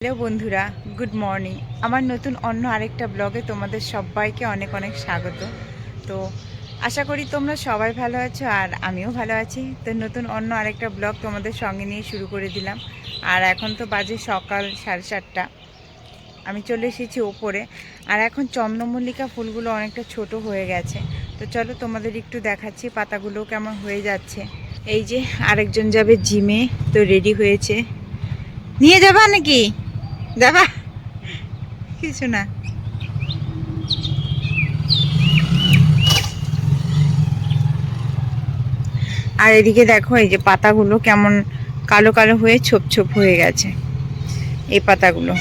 Hello বন্ধুরা good morning আমার নতুন অন্য আরেকটা ব্লগে তোমাদের সবাইকে অনেক অনেক স্বাগত। তো আশা করি তোমরা সবাই ভালো আছো আর আমিও ভালো আছি। তো নতুন অন্য আরেকটা ব্লগ তোমাদের সঙ্গে নিয়ে শুরু করে দিলাম। আর এখন তো বাজে সকাল সাড়ে সাতটা। আমি চলে এসেছি ওপরে। আর এখন চন্দ্রমল্লিকা ফুলগুলো অনেকটা ছোট হয়ে গেছে। তো চলো তোমাদের একটু দেখাচ্ছি পাতাগুলো কেমন হয়ে যাচ্ছে। এই যে আরেকজন যাবে জিমে, তো রেডি হয়েছে। নিয়ে যাবা নাকি? যাবা? কিছু না। আর এদিকে দেখো, এই যে পাতাগুলো কেমন কালো কালো হয়ে ছোপ ছোপ হয়ে গেছে। এই পাতাগুলো।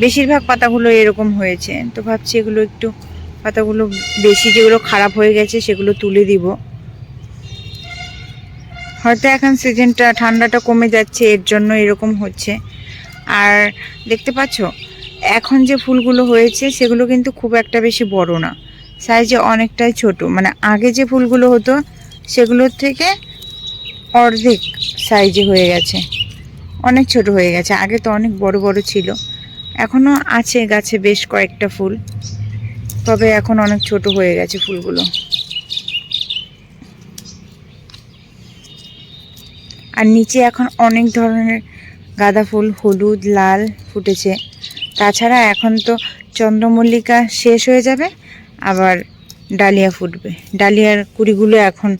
বেশিরভাগ পাতাগুলো এরকম হয়েছে। তো ভাবছি এগুলো একটু পাতাগুলো বেশি যেগুলো খারাপ হয়ে গেছে, সেগুলো তুলে দিব। হয়তো এখন সিজনটা ঠান্ডাটা কমে যাচ্ছে, এর জন্য এরকম হচ্ছে। আর দেখতে পাচ্ছ, এখন যে ফুলগুলো হয়েছে, সেগুলো কিন্তু খুব একটা বেশি বড় না। সাইজে অনেকটাই ছোট। মানে আগে যে ফুলগুলো হতো, সেগুলোর থেকে অর্ধেক সাইজে হয়ে গেছে। অনেক ছোট হয়ে গেছে। আগে তো অনেক বড় বড় ছিল। এখনও আছে গাছে বেশ কয়েকটা ফুল। তবে এখন অনেক ছোট হয়ে গেছে ফুলগুলো। আর নিচে এখন অনেক ধরনের গাঁদা ফুল, হলুদ, লাল ফুটেছে। তাছাড়া এখন তো চন্দ্রমল্লিকা শেষ হয়ে যাবে, আবার ডালিয়া ফুটবে। ডালিয়ার কুড়িগুলো এখন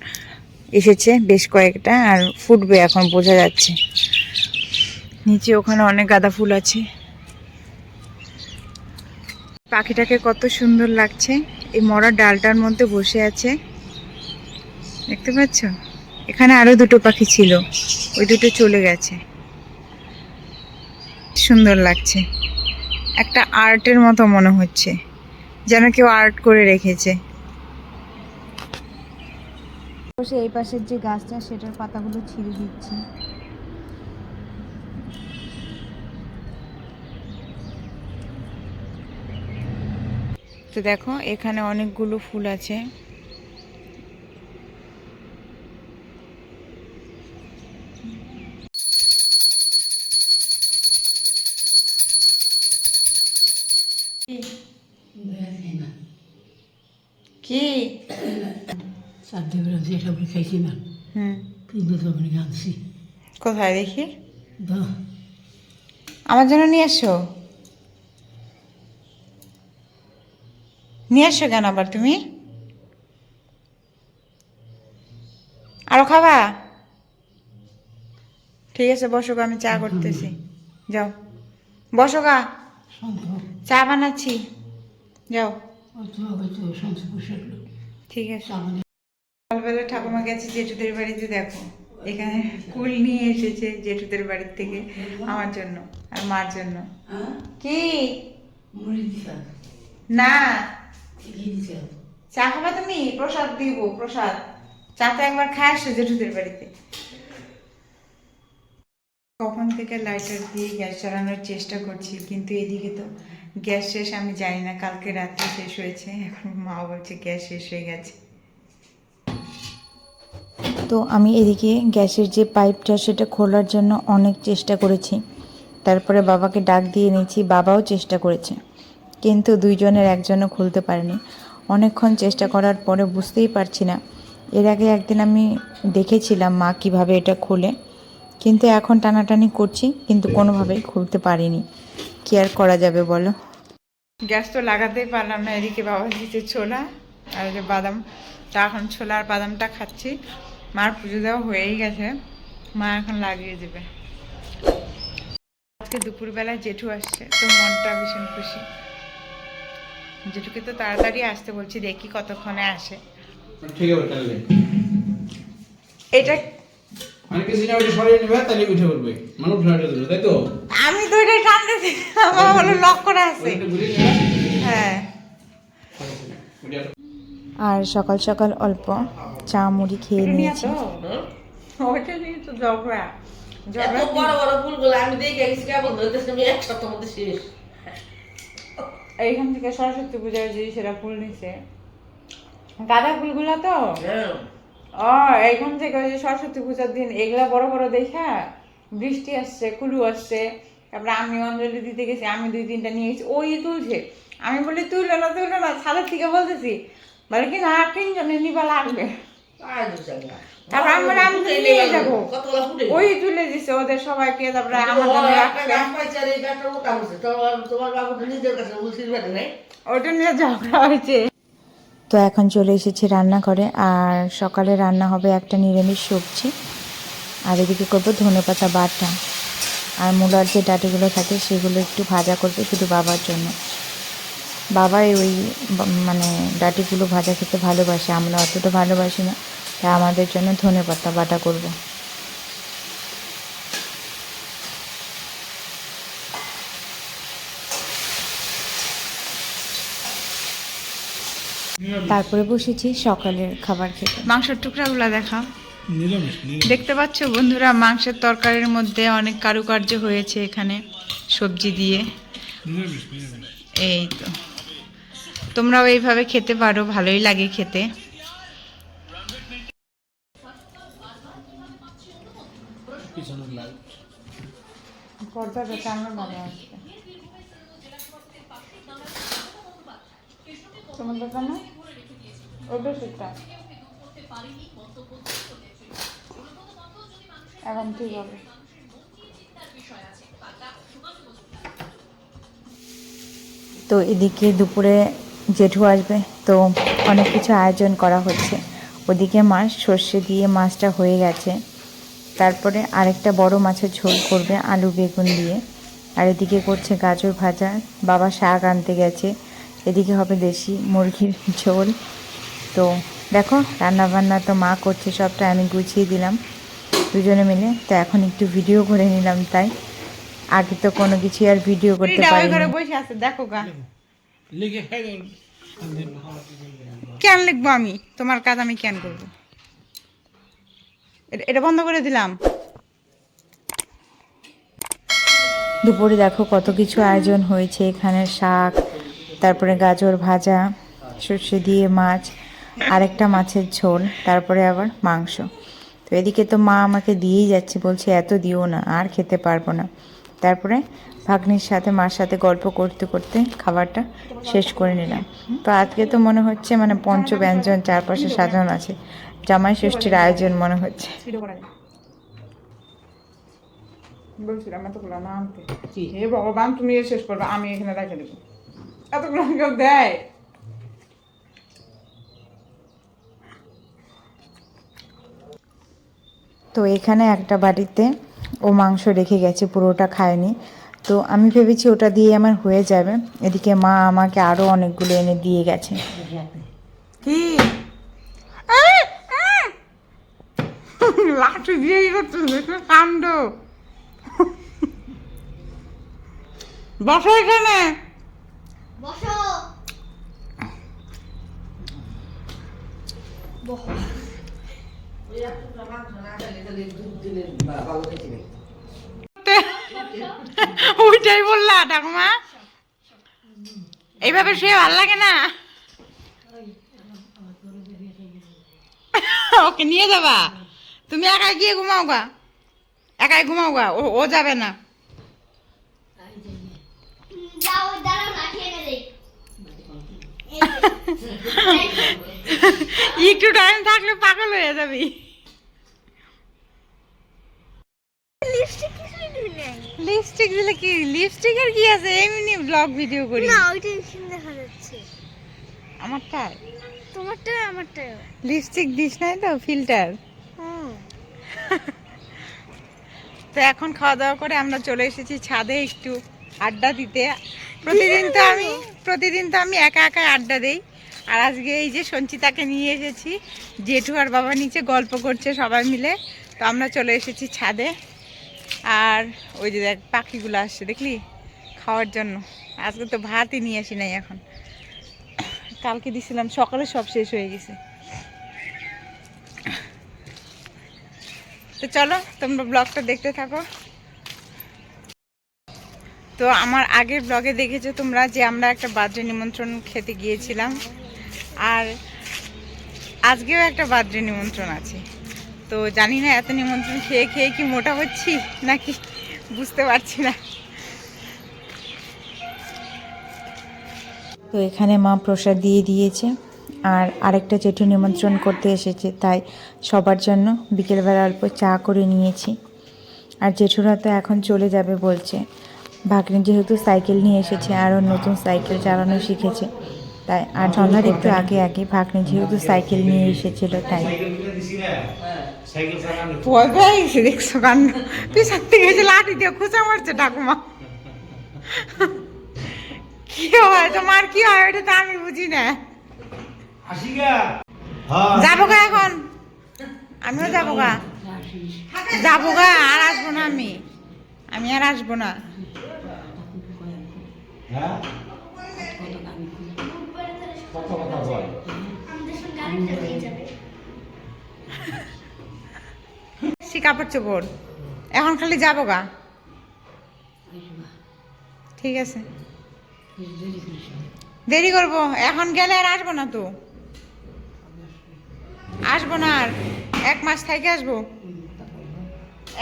এসেছে, বেশ কয়েকটা, আর ফুটবে এখন, বোঝা যাচ্ছে। নিচে ওখানে অনেক গাঁদা ফুল আছে। পাখিটাকে কত সুন্দর লাগছে। এই মরা ডালটার মধ্যে বসে আছে। দেখতে পাচ্ছ? এখানে আরও দুটো পাখি ছিল। ওই দুটো চলে গেছে। সুন্দর লাগছে। একটা আর্টের মতো মনে হচ্ছে যেন কেউ আর্ট করে রেখেছে। বসে এই পাশের যে গাছটা সেটার পাতাগুলো ছিঁড়ে দিচ্ছি। তো দেখো এখানে অনেকগুলো ফুল আছে। বেলা খাইছি না হুম তিনটে তখন আনছি কোথায় দেখি? আমার জন্য নিয়ে এসো। নিয়ে এসো কেন আবার তুমি? আরও খাবা? ঠিক আছে বসো গা, আমি চা করতেছি। যাও। বসো গা। চা বানাচ্ছি। যাও। ঠিক আছে। ঠাকুমা গেছে জেঠুদের বাড়িতে দেখো। এখানে কুল নিয়ে এসেছে জেঠুদের বাড়ির থেকে আমার জন্য আর মার জন্য। কি? না। চা খাবা তুমি? প্রসাদ দিব প্রসাদ। চা তো একবার আসছো জেঠুদের বাড়িতে। কখন থেকে লাইটার দিয়ে গ্যাস চালানোর চেষ্টা করছি কিন্তু এদিকে তো গ্যাস শেষ আমি জানি না কালকে রাত্রে শেষ হয়েছে। এখন মা বলছে গ্যাস শেষ হয়ে গেছে। তো আমি এদিকে গ্যাসের যে পাইপটা সেটা খোলার জন্য অনেক চেষ্টা করেছি। তারপরে বাবাকে ডাক দিয়ে নিয়েছি বাবাও চেষ্টা করেছে। কিন্তু দুইজনের একজনও খুলতে পারেনি। অনেকক্ষণ চেষ্টা করার পরে বুঝতেই পারছি না। এর আগে একদিন আমি দেখেছিলাম মা কীভাবে এটা খোলে। কিন্তু এখন টানাটানি করছি, কিন্তু কোনোভাবেই খুলতে পারিনি। কি আর করা যাবে বলো? গ্যাস তো লাগাতেই পারলাম না, এদিকে বাবা দিতে ছোলা আর যে বাদাম, তা এখন ছোলা আর বাদামটা খাচ্ছি। মার পুজো দেওয়া হয়েই গেছে। মা এখন লাগিয়ে দেবে। আজকে দুপুরবেলায় জেঠু আসছে তো মনটা ভীষণ খুশি। জেঠুকে তো তাড়াতাড়ি আসতে বলছি দেখি কতক্ষণে আসে। এটা আমি তো এটাই টানতেছি আমার হলো লক করা আছে। নেবে হ্যাঁ। আর সকাল সকাল অল্প। চা মুড়ি খেয়ে নিয়েছি। এইখান থেকে সরস্বতী পূজার যে সেটা ফুল নিছে। গাঁদা ফুলগুলো তো? হ্যাঁ। ও এখন থেকে ওই যে সরস্বতী পূজার দিন এগুলা বড় বড় দেখা বৃষ্টি আসছে কুলু আসছে তারপরে আমি অঞ্জলি দিতে গেছি আমি দুই তিনটা নিয়ে গেছি ওই তুলছে। আমি বলি তুললো না তুললো না ছাদের থেকে বলতেছি বলে কি না তিনজনে নিবা লাগবে। তারপর আমরা আমি নিয়ে যাব। ওই তুলে দিছে ওদের সবাইকে তারপরে ওটা নিয়ে ঝগড়া হয়েছে। তো এখন চলে এসেছি রান্নাঘরে আর সকালে রান্না হবে একটা নিরামিষ সবজি। আর এদিকে করব ধনেপাতা বাটা। আর মূলার যে ডাটিগুলো থাকে সেগুলো একটু ভাজা করবে শুধু বাবার জন্য। বাবা ওই মানে ডাটিগুলো ভাজা খেতে ভালোবাসে আমরা অতটা ভালোবাসি না। তাই আমাদের জন্য ধনেপাতা বাটা করব। তারপরে বসেছি সকালের খাবার খেতে। মাংসের টুকরাগুলো দেখা দেখতে পাচ্ছ বন্ধুরা মাংসের তরকারির মধ্যে অনেক কারুকার্য হয়েছে এখানে সবজি দিয়ে। এই তো। তোমরাও এইভাবে খেতে পারো ভালোই লাগে খেতে। তোমার দোকানে? ওটা সেটা। এখন ঠিক হবে। তো এদিকে দুপুরে জেঠু আসবে, তো অনেক কিছু আয়োজন করা হচ্ছে। ওদিকে মাছ, সর্ষে দিয়ে মাছটা হয়ে গেছে। তারপরে আরেকটা বড় মাছের ঝোল করবে আলু বেগুন দিয়ে আর এদিকে করছে গাজর ভাজা বাবা শাক আনতে গেছে এদিকে হবে দেশি মুরগির ঝোল তো দেখো রান্না বান্না তো মা করছে সবটা আমি গুছিয়ে দিলাম দুজনে মিলে তো এখন একটু ভিডিও করে নিলাম তাই আগে তো কোনো কিছু আর ভিডিও করতে ঘরে বসে আছে দেখো গা কেন লিখব আমি তোমার কাজ আমি কেন করব এটা- বন্ধ করে দিলাম। দুপুরে দেখো কত কিছু আয়োজন হয়েছে। এখানে শাক, তারপরে গাজর ভাজা, সর্ষে দিয়ে মাছ, আরেকটা মাছের ঝোল, তারপরে আবার মাংস। তো এদিকে তো মা আমাকে দিয়েই যাচ্ছে, বলছে এত দিও না, আর খেতে পারব না। তারপরে ভাগ্নির সাথে, মার সাথে গল্প করতে করতে খাবারটা শেষ করে নিলাম। তো আজকে তো মনে হচ্ছে মানে পঞ্চ ব্যঞ্জন চারপাশে সাজানো আছে। জামাই ষষ্ঠীর আয়োজন মনে হচ্ছে। ভিডিও করা যায় বলছিলাম এতগুলো না আনতে। হে ভগবান তুমি শেষ করবে আমি এখানে রেখে দেবো। এতগুলো কেউ দেয়? তো এখানে একটা বাড়িতে ও মাংস রেখে গেছে পুরোটা খায়নি। তো আমি ভেবেছি ওটা দিয়ে আমার হয়ে যাবে। এদিকে মা আমাকে আরও অনেকগুলো এনে দিয়ে গেছে। কি লাঠি দিয়ে কি করছিস কাণ্ড বসো এখানে বসো ওই এক টুকরা মাংস না খেলে তাহলে দুধ দিলে বা- ভালো খেতে নেই। ওইটাই বললা ঠাকুমা। এইভাবে শুয়ে ভালো লাগে না? ওকে নিয়ে যাবা। তুমি একাই গিয়ে ঘুমাও গা একাই ঘুমাও গা ও যাবে না। একটু টাইম থাকলে পাগল হয়ে যাবি। লিপস্টিক দিবি নাই। লিপস্টিক দিলে কি? লিপস্টিকের কি আছে? এমনি ব্লগ ভিডিও করি। না ওইটা এখানে দেখা যাচ্ছে। আমারটা তোমারটা আমারটা লিপস্টিক দিস নাই তো ফিল্টার তো এখন খাওয়া দাওয়া করে আমরা চলে এসেছি ছাদে একটু আড্ডা দিতে। প্রতিদিন তো আমি, প্রতিদিন তো আমি একা একা আড্ডা দেই। আর আজকে এই যে সঞ্চিতাকে নিয়ে এসেছি, জেঠু আর বাবা নিচে গল্প করছে সবাই মিলে। তো আমরা চলে এসেছি ছাদে। আর ওই যে দেখ, পাখিগুলো আসছে, দেখলি? খাওয়ার জন্য। আজকে তো ভাতই নিয়ে আসি নাই এখন। কালকে দিছিলাম, সকালে সব শেষ হয়ে গেছে। তো চলো, তোমরা ব্লগটা দেখতে থাকো। তো আমার আগের ব্লগে দেখেছ তোমরা যে আমরা একটা বাদ্রে নিমন্ত্রণ খেতে গিয়েছিলাম। আর আজকেও একটা বাদ্রে নিমন্ত্রণ আছে। তো জানি না এত নিমন্ত্রণ খেয়ে খেয়ে কি মোটা হচ্ছি নাকি বুঝতে পারছি না। তো এখানে মা প্রসাদ দিয়ে দিয়েছে। আর আরেকটা জেঠু নিমন্ত্রণ করতে এসেছে, তাই সবার জন্য বিকেলবেলা অল্প চা করে নিয়েছি। আর জেঠুরা তো এখন চলে যাবে বলছে। ভাগ্নে যেহেতু সাইকেল নিয়ে এসেছে আরও নতুন সাইকেল চালানো শিখেছে, তাই আর সন্ধ্যার একটু আগে আগে ভাগ্নে যেহেতু সাইকেল নিয়ে এসেছিল, তাই। থেকে লাঠি কি হয়, তোমার কি হয়, ওটা তো আমি বুঝি না। যাব গা এখন। আমিও যাব গা যাব গা আর আসব না আমি। আমি আর আসব না। সে কাপড় চোপড়। এখন খালি যাব গা ঠিক আছে। দেরি করব। এখন গেলে আর আসব না তো। আসব না আর। এক মাস থেকে আসব।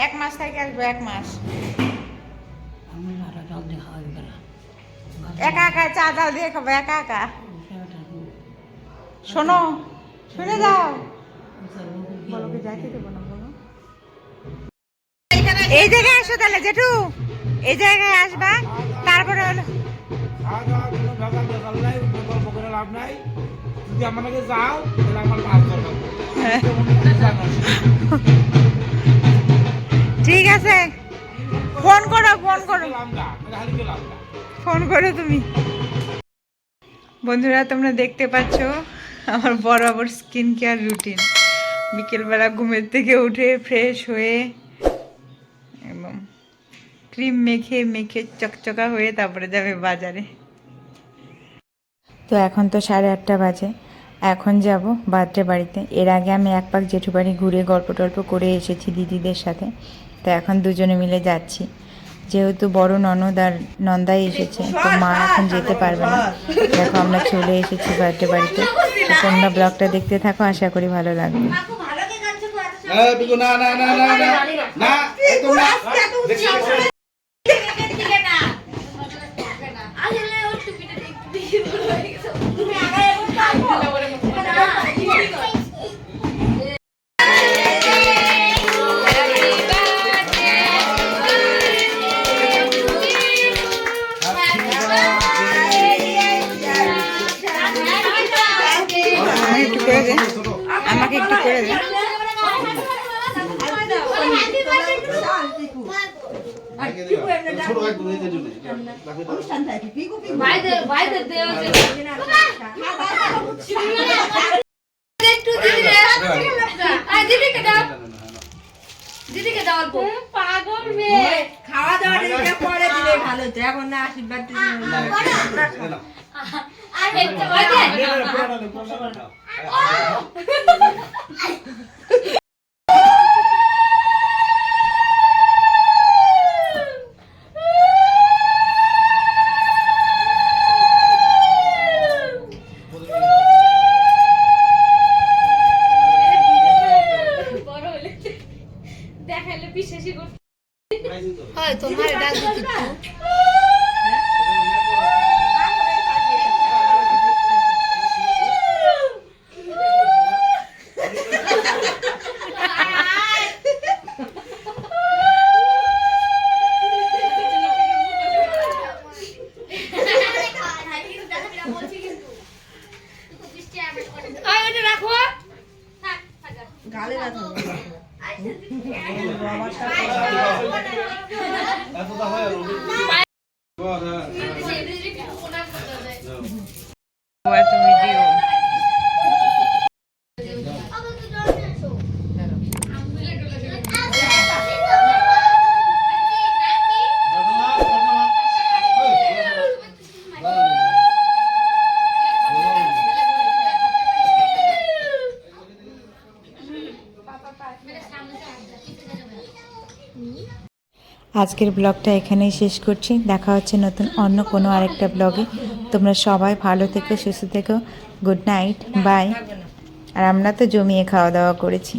এক মাস থেকে আসব, এক মাস। একা একা চা দাও দিয়ে খাব, একা একা। শোনো, শুনে যাও। এই জায়গায় আসো তাহলে, জেঠু। এই জায়গায় আসবা, তারপরে হলো লাভ নাই। যদি আমাকে যাও তাহলে আমার মাছ ঠিক আছে। ফোন করো ফোন করো। ফোন করো তুমি। বন্ধুরা তোমরা দেখতে পাচ্ছ আমার বরাবর স্কিন কেয়ার রুটিন বিকেলবেলা ঘুমের থেকে উঠে ফ্রেশ হয়ে একদম ক্রিম মেখে মেখে চকচকা হয়ে তারপরে যাবে বাজারে। তো এখন তো সাড়ে আটটা বাজে। এখন যাব বার্থডে বাড়িতে। এর আগে আমি এক পাক জেঠু বাড়ি ঘুরে গল্প টল্প করে এসেছি দিদিদের সাথে। তো এখন দুজনে মিলে যাচ্ছি। যেহেতু বড় ননদ আর নন্দাই এসেছে তো মা এখন যেতে পারবে না। দেখো আমরা চলে এসেছি বার্থডে বাড়িতে। তো তোমরা ব্লগটা দেখতে থাকো আশা করি ভালো লাগবে। না না না না না না পাগল মেয়ে খাওয়া দাওয়া পরে দিলে ভালো হতো এখন না আশীর্বাদ আর আজকের ব্লগটা এখানেই শেষ করছি। দেখা হচ্ছে নতুন অন্য কোনো আরেকটা ব্লগে। তোমরা সবাই ভালো থেকো, সুস্থ থেকো, গুড নাইট, বাই। আর আমরা তো জমিয়ে খাওয়া দাওয়া করেছি।